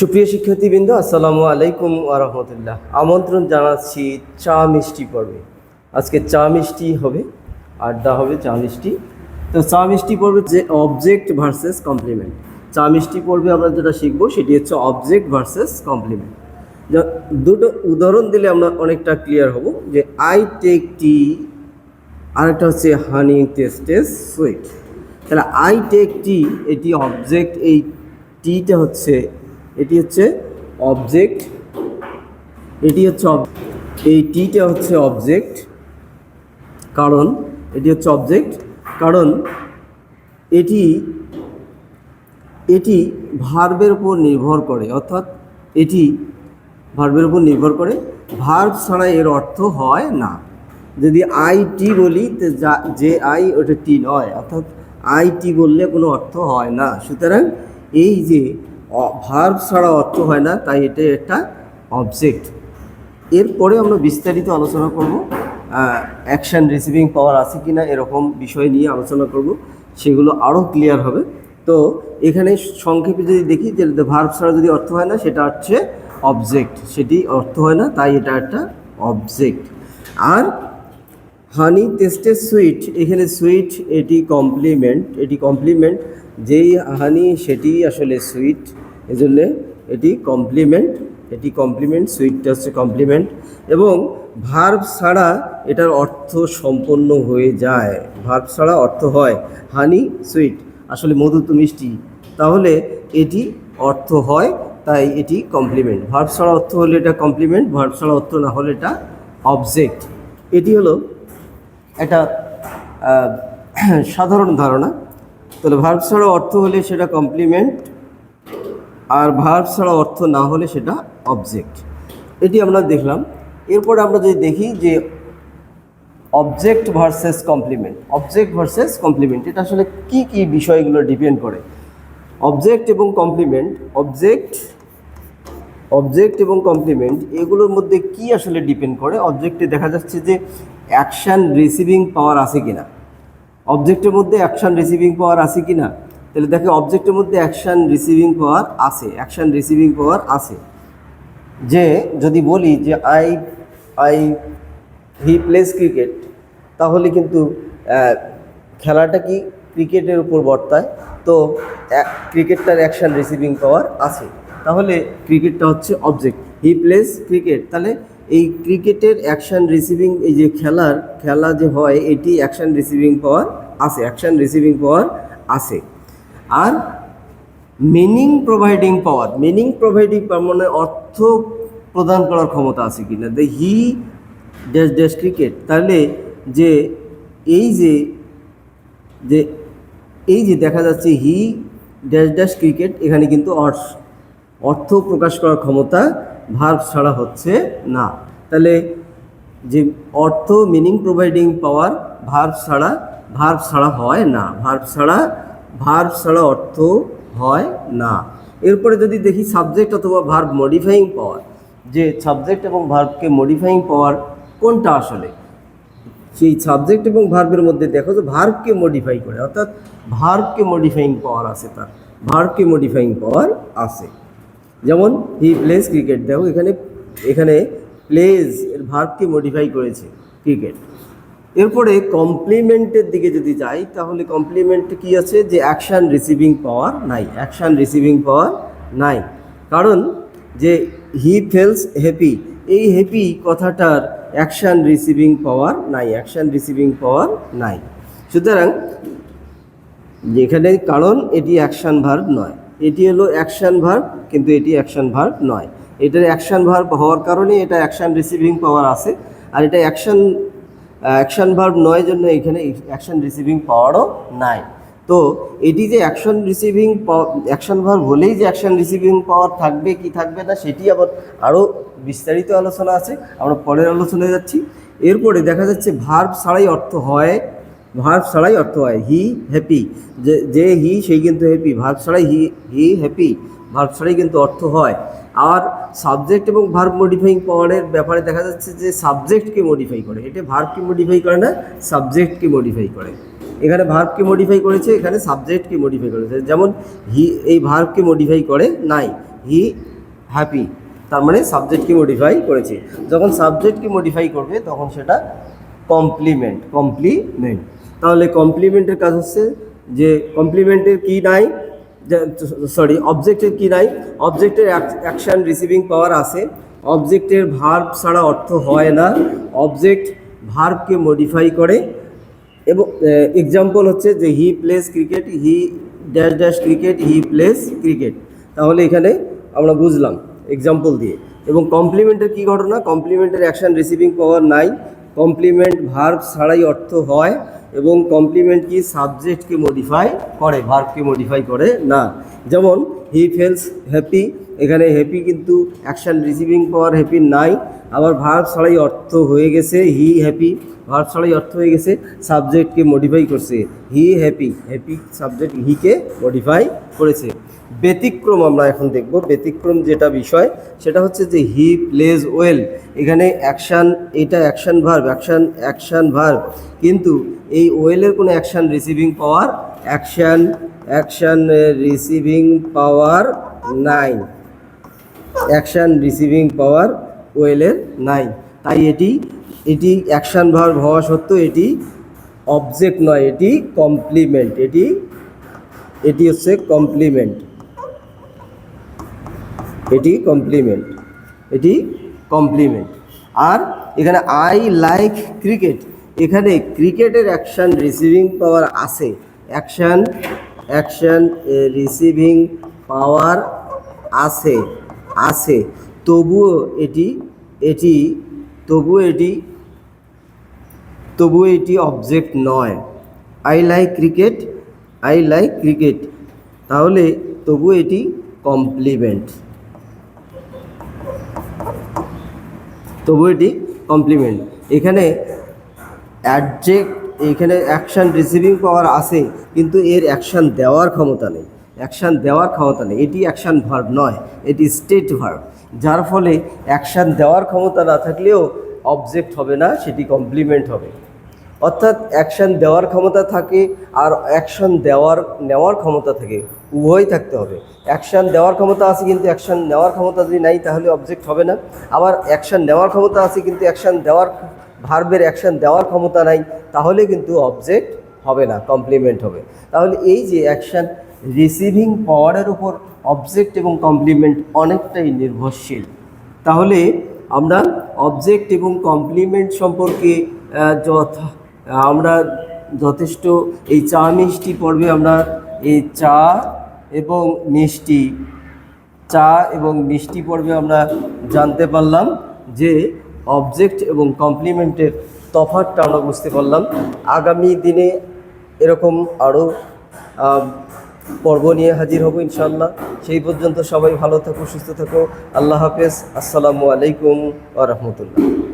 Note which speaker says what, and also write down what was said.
Speaker 1: সুপ্রিয় শিক্ষার্থীবৃন্দ, আসসালামু আলাইকুম আরহামতুল্লাহ আমন্ত্রণ জানাচ্ছি চা মিষ্টি পর্বে। আজকে চা মিষ্টি হবে, আড্ডা হবে চা মিষ্টি। তো চা মিষ্টি পর্বে যে অবজেক্ট ভার্সেস কমপ্লিমেন্ট চা মিষ্টি পর্বে আমরা যেটা শিখব সেটি হচ্ছে অবজেক্ট ভার্সেস কমপ্লিমেন্ট দুটো উদাহরণ দিলে আমরা অনেকটা ক্লিয়ার হব যে আই টেক টি আরেকটা হচ্ছে হানি টেস্টেস সুইট তাহলে আই টেক টি এটি অবজেক্ট এই টিটা হচ্ছে এটি হচ্ছে অবজেক্ট এটি হচ্ছে এই টিটা হচ্ছে অবজেক্ট কারণ এটি হচ্ছে অবজেক্ট কারণ এটি এটি ভার্বের উপর নির্ভর করে, অর্থাৎ এটি ভার্বের উপর নির্ভর করে। ভার্ব ছাড়া এর অর্থ হয় না। যদি আই টি বলি, তো যা, যে আই ওটা টি নয়, অর্থাৎ আই টি বললে কোনো অর্থ হয় না। সুতরাং এই যে ভার্ব ছাড়া অর্থ হয় না, তাই এটা একটা অবজেক্ট এরপরে আমরা বিস্তারিত আলোচনা করব অ্যাকশান রিসিভিং পাওয়ার আছে কি না এরকম বিষয় নিয়ে আলোচনা করব, সেগুলো আরও ক্লিয়ার হবে। তো এখানে সংক্ষেপে যদি দেখি যে ভার্ব ছাড়া যদি অর্থ হয় না, সেটা হচ্ছে অবজেক্ট সেটি অর্থ হয় না, তাই এটা একটা অবজেক্ট আর হানি টেস্টের সুইট এখানে সুইট এটি কমপ্লিমেন্ট এটি কমপ্লিমেন্ট যেই হানি সেটি আসলে সুইট এজন্যে এটি কমপ্লিমেন্ট এটি কমপ্লিমেন্ট সুইটটা হচ্ছে কমপ্লিমেন্ট এবং ভার্ব ছাড়া এটার অর্থ সম্পন্ন হয়ে যায়। ভার্ব ছাড়া অর্থ হয় হানি সুইট আসলে মধু তো মিষ্টি। তাহলে এটি অর্থ হয়, তাই এটি কমপ্লিমেন্ট ভার্ব ছাড়া অর্থ হলে এটা কমপ্লিমেন্ট ভার্ব ছাড়া অর্থ না হলে এটা অবজেক্ট এটি হলো একটা সাধারণ ধারণা। তাহলে ভার্ব ছাড়া অর্থ হলে সেটা কমপ্লিমেন্ট আর ভার্ব ছাড়া অর্থ না হলে সেটা অবজেক্ট এটি আমরা দেখলাম। এরপর আমরা যদি দেখি যে object versus complement object versus complement এটা আসলে কি কি বিষয়গুলো ডিপেন্ড করে? অবজেক্ট এবং কমপ্লিমেন্ট অবজেক্ট অবজেক্ট এবং কমপ্লিমেন্ট এগুলোর মধ্যে কি আসলে ডিপেন্ড করে? অবজেক্টে দেখা যাচ্ছে যে অ্যাকশান রিসিভিং পাওয়ার আছে কিনা। অবজেক্টের মধ্যে অ্যাকশান রিসিভিং পাওয়ার আছে কি না তাহলে দেখে অবজেক্টের মধ্যে অ্যাকশান রিসিভিং পাওয়ার আছে অ্যাকশান রিসিভিং পাওয়ার আছে। যে যদি বলি যে I I he plays cricket তাহলে কিন্তু খেলাটা কি ক্রিকেটের উপর বর্তায়? তো ক্রিকেটটার অ্যাকশান রিসিভিং পাওয়ার আছে। তাহলে ক্রিকেটটা হচ্ছে অবজেক্ট হি প্লেস ক্রিকেট তাহলে এই ক্রিকেটের অ্যাকশান রিসিভিং এই যে খেলার, খেলা যে হয়, এটি অ্যাকশান রিসিভিং পাওয়ার আছে অ্যাকশান রিসিভিং পাওয়ার আছে। আর meaning providing power meaning providing power মানে অর্থ প্রদান করার ক্ষমতা আছে কি না the he dash dash cricket তাহলে যে এই যে যে এই যে দেখা যাচ্ছে হি ড্যাশ ড্যাশ ক্রিকেট এখানে কিন্তু অর্থ অর্থ প্রকাশ করার ক্ষমতা ভার্ব ছাড়া হচ্ছে না। তাহলে যে অর্থ মিনিং প্রোভাইডিং পাওয়ার ভার্ব ছাড়া ভার্ব ছাড়া হয় না। ভার্ব ছাড়া ভার্ব ছাড়া অর্থ হয় না। এরপরে যদি দেখি সাবজেক্ট অথবা ভার্ব মডিফাইং পাওয়ার যে সাবজেক্ট এবং ভার্বকে মডিফাইং পাওয়ার কোনটা আসলে? সেই সাবজেক্ট এবং ভার্বের মধ্যে দেখো যে ভার্বকে মডিফাই করে, অর্থাৎ ভার্বকে মডিফাইং পাওয়ার আছে তার। ভার্বকে মডিফাইং পাওয়ার আছে। যেমন হি প্লেস ক্রিকেট দেখো এখানে এখানে প্লেজ এর ভার্বকে মডিফাই করেছে ক্রিকেট এরপরে কমপ্লিমেন্টের দিকে যদি যাই, তাহলে কমপ্লিমেন্টে কি আছে? যে অ্যাকশান রিসিভিং পাওয়ার নাই। অ্যাকশান রিসিভিং পাওয়ার নাই। কারণ যে হি ফেলস হ্যাপি এই হ্যাপি কথাটার অ্যাকশান রিসিভিং পাওয়ার নাই। অ্যাকশান রিসিভিং পাওয়ার নাই। সুতরাং, যেখানে কারণ এটি অ্যাকশন ভার্ব নয়। এটি হলো অ্যাকশন ভার্ব কিন্তু এটি অ্যাকশন ভার্ব নয়। এটার অ্যাকশন ভার্ব হওয়ার কারণে এটা অ্যাকশন রিসিভিং পাওয়ার আছে। আর এটা অ্যাকশন অ্যাকশন ভার্ব নয় জন্য এখানে অ্যাকশন রিসিভিং পাওয়ারও নাই। তো এটি যে অ্যাকশন রিসিভিং অ্যাকশন ভার্ব হলেই যে অ্যাকশন রিসিভিং পাওয়ার থাকবে, কি থাকবে না, সেটি আবার আরও বিস্তারিত আলোচনা আছে। আমরা পরের আলোচনায় যাচ্ছি। এরপরে দেখা যাচ্ছে ভার্ব ছাড়াই অর্থ হয় ভার্ব ছাড়াই অর্থ হয় হি হ্যাপি যে যে হি সেই কিন্তু হ্যাপি ভার্ব ছাড়াই হি হি হ্যাপি ভার্ব ছাড়াই কিন্তু অর্থ হয়। আর সাবজেক্ট এবং ভার্ব মডিফাইং পাওয়ারের ব্যাপারে দেখা যাচ্ছে যে সাবজেক্টকে মডিফাই করে, এটা ভার্বকে মডিফাই করে না সাবজেক্টকে মডিফাই করে। এখানে ভার্বকে মডিফাই করেছে, এখানে সাবজেক্টকে মডিফাই করেছে। যেমন হি এই ভার্বকে মডিফাই করে নাই হি হ্যাপি তার মানে সাবজেক্টকে মডিফাই করেছে। যখন সাবজেক্টকে মডিফাই করবে, তখন সেটা কমপ্লিমেন্ট কমপ্লিমেন্ট তাহলে কমপ্লিমেন্টের কাজ হচ্ছে যে কমপ্লিমেন্টের কি নাই সরি অবজেক্টের কি নাই অবজেক্টের অ্যাকশন রিসিভিং পাওয়ার আছে অবজেক্টের ভার্ব ছাড়া অর্থ হয় না অবজেক্ট ভার্বকে মডিফাই করে, এবং এক্সাম্পল হচ্ছে যে he plays cricket he dash dash cricket he plays cricket তাহলে এখানে আমরা বুঝলাম এক্সাম্পল দিয়ে। এবং কমপ্লিমেন্টের কি ঘটনা? কমপ্লিমেন্টের অ্যাকশন রিসিভিং পাওয়ার নাই কমপ্লিমেন্ট ভার্ব ছাড়াই অর্থ হয় এবং কমপ্লিমেন্ট কি সাবজেক্টকে মডিফাই করে ভার্বকে মডিফাই করে, না। যেমন হি ফেলস হ্যাপি এখানে হ্যাপি কিন্তু অ্যাকশন রিসিভিং পাওয়ার হ্যাপি নাই। আবার ভার্ব ছাড়াই অর্থ হয়ে গেছে হি হ্যাপি ভার্ব ছাড়াই অর্থ হয়ে গেছে সাবজেক্টকে মডিফাই করছে হি হ্যাপি হ্যাপি সাবজেক্ট হিকে মডিফাই করেছে। ব্যতিক্রম আমরা এখন দেখব। ব্যতিক্রম যেটা বিষয়, সেটা হচ্ছে যে হি প্লেজ ওয়েল, এখানে অ্যাকশান, এটা action verb, action action verb. কিন্তু এই ওয়েলের কোনো action receiving power action action receiving power নাই অ্যাকশান রিসিভিং পাওয়ার ওয়েলের নাই তাই এটি এটি অ্যাকশান ভার্ব হওয়া সত্ত্বেও এটি অবজেক্ট নয়, এটি কমপ্লিমেন্ট, এটি এটি হচ্ছে কমপ্লিমেন্ট। এটি কমপ্লিমেন্ট এটি কমপ্লিমেন্ট আর এখানে আই লাইক ক্রিকেট এখানে ক্রিকেটের অ্যাকশান রিসিভিং পাওয়ার আছে। অ্যাকশান অ্যাকশান রিসিভিং পাওয়ার আছে আছে। তবুও এটি এটি, তবুও এটি তবু এটি অবজেক্ট নয়। I like cricket I like cricket তাহলে তবুও এটি কমপ্লিমেন্ট তবু এটি কমপ্লিমেন্ট এখানে অ্যাডজেক্ট এখানে অ্যাকশান রিসিভিং পাওয়ার আছে, কিন্তু এর অ্যাকশান দেওয়ার ক্ষমতা নেই। অ্যাকশান দেওয়ার ক্ষমতা নেই। এটি অ্যাকশান ভার্ব নয়, এটি স্টেট ভার্ব যার ফলে অ্যাকশান দেওয়ার ক্ষমতা না থাকলেও অবজেক্ট হবে না, সেটি কমপ্লিমেন্ট হবে। অর্থাৎ অ্যাকশন দেওয়ার ক্ষমতা থাকে আর অ্যাকশন দেওয়ার, নেওয়ার ক্ষমতা থাকে। উভয়ই থাকতে হবে। অ্যাকশন দেওয়ার ক্ষমতা আছে কিন্তু অ্যাকশন নেওয়ার ক্ষমতা যদি নাই, তাহলে অবজেক্ট হবে না। আবার অ্যাকশন নেওয়ার ক্ষমতা আছে কিন্তু অ্যাকশন দেওয়ার ভার্বের অ্যাকশন দেওয়ার ক্ষমতা নাই, তাহলে কিন্তু অবজেক্ট হবে না কমপ্লিমেন্ট হবে। তাহলে এই যে অ্যাকশন রিসিভিং পাওয়ারের উপর অবজেক্ট এবং কমপ্লিমেন্ট অনেকটাই নির্ভরশীল। তাহলে আমরা অবজেক্ট এবং কমপ্লিমেন্ট সম্পর্কে যথা আমরা যথেষ্ট এই চা মিষ্টি পর্বে আমরা এই চা এবং মিষ্টি, চা এবং মিষ্টি পর্বে আমরা জানতে পারলাম যে অবজেক্ট এবং কমপ্লিমেন্টের তফাৎটা আমরা বুঝতে পারলাম। আগামী দিনে এরকম আরও পর্ব নিয়ে হাজির হব ইনশাল্লাহ সেই পর্যন্ত সবাই ভালো থাকো, সুস্থ থাকো। আল্লাহ হাফেজ। আসসালামু আলাইকুম আ রহমতুল্লাহ।